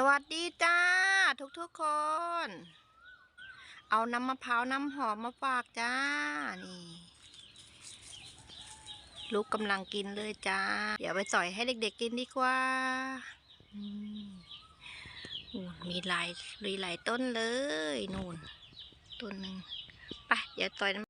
สวัสดีจ้าทุกทุกๆคน เอาน้ำมะพร้าวน้ำหอมมาฝากจ้า นี่ ลูกกำลังกินเลยจ้า เดี๋ยวไปสอยให้เด็กๆกินดีกว่าอืมมีหลายมีหลายต้นเลย นู่น ต้นหนึ่งไปเดี๋ยวต่อยน้ำ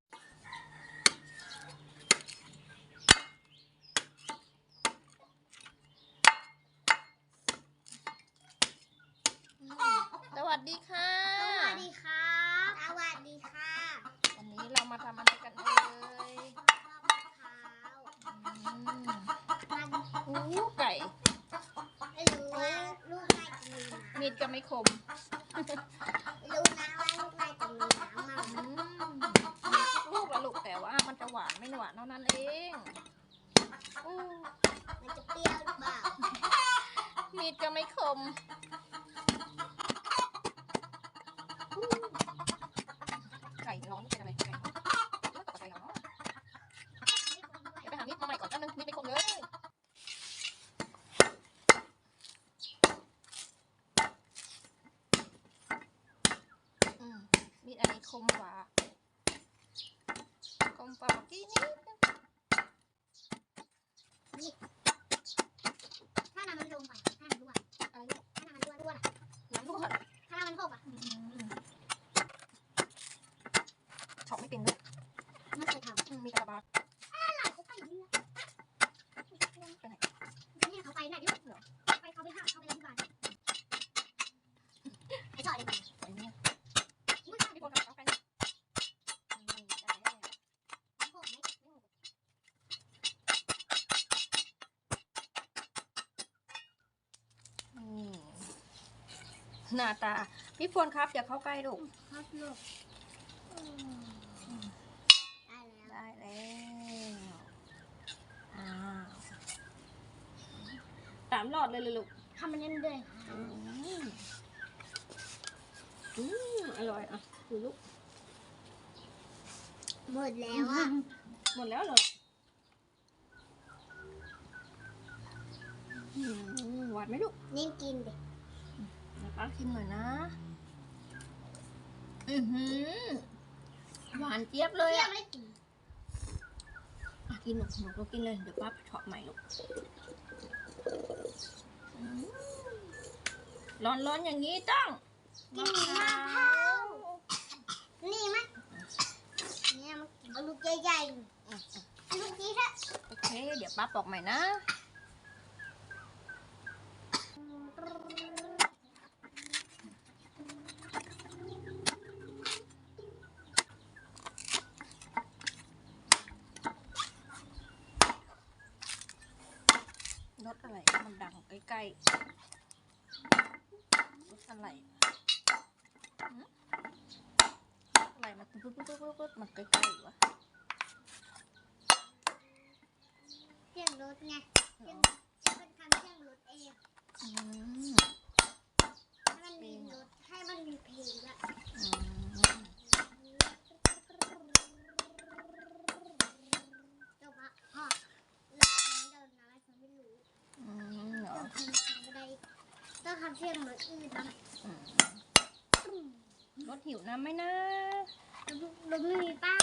สวัส ดีค่ะ สวัสดีครับ สวัสดีค่ะวันนี้เรามาทำอะไรกันเอ่ยมะพร้าวอืมมันอู้ไก่ ไม่รู้ว่าลูกนายจะมีน้ำมีดก็ไม่คมไม่รู้นะว่าลูกนายจะมีน้ำมั้งอืมมีทุกลูกละลูกแต่ว่ามันจะหวานไม่หวานเท่านั้นเองอู้มันจะเปรี้ยวหรือเปล่ามีดก็ไม่คม ร้อนเป็นอะไรไก่ร้อนตกใจเหรอเดี๋ยวไปหามีดมาใหม่ก่อนแป๊บนึงมีดไม่คมเลยอืมมีดอันนี้คมกว่าคมกว่าเมื่อกี้นิดนึง ถ้าน้ำมันลงไปถ้ามันรั่ว อะไรลูก ถ้าน้ำมันรั่วรั่วน่ะ น้ำรั่ว ถ้าน้ำมันหกอะ ช็อกไม่เป็นด้วย ไม่เคยทำ อื มมีกระบาดหลานเขาไปเรือไปไหนจะให้เขาไปไหนดิไปเขาไปหาเขาไปที่บ้านไอ้จอยเลยไปเนี่ยอุ้ยมีคนขับไปเนี่ยอืมได้แล้วหกไหมอืมหน้าตาพี่ฝนครับอย่าเข้าใกล้ลูกครับลูกได้แล้ว ได้แล้วอ้าวสามหลอดเลยเลยลูกทำมันยังเด้งอืมอืมอร่อยอะดูลูกหมดแล้วอะหมดแล้วเหรออืมหวานไหมลูกนิ่มกินดิเดี๋ยวป้าชิมหน่อยนะ อือหือ หวานเจี๊ยบเลยยัอะงไม่กินอะกินหนูหนูก็กินเลย เดี๋ยวป้าเฉาะใหม่ลูกอืม ร้อนๆอย่างนี้ต้องกินมะพร้าวนี่มั้ยเนี่ยมันเอาลูกใหญ่ๆลูกนี้แค่โอเค เดี๋ยวป้าปอกใหม่นะรถอะไรมันดังใกล้ๆรถ อะไรหืมอะไรมันปุ๊บปุ๊บปุ๊บปุ๊บปุ๊บมันใกล้ๆวะเสียงรถไงเสียงเป็นคำเสียงรถเองอืมให้มันมีรถให้มันมีเพลงละอืมเดี๋ยวมาพ่อเราเดินนะฉันไม่รู้อืมเหรอ ต้องทำอะไรต้องทำเสียงรถอื่นนะอืมรถหิวน้ำไหมนะรถไม่มีป้า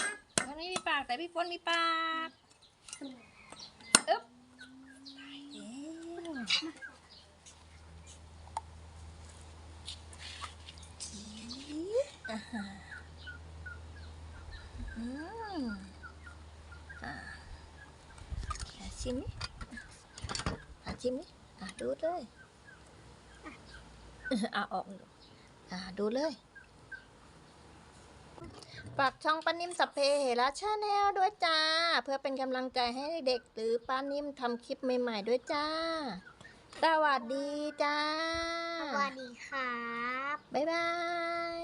มันไม่มีปากแต่พี่ฝนมีปากอึ๊บตายแล้วอ่าฮะอืมอ่าอะชิมนี่อะชิมนี่อะดูเลย อะออกเลยอะดูเลยฝากช่องป้านิ่มสัพเพเหระชาแนลด้วยจ้า เพื่อเป็นกำลังใจให้เด็กหรือป้านิ่มทำคลิปใหม่ๆด้วยจ้า สวัสดีจ้า สวัสดีครับ บ๊ายบาย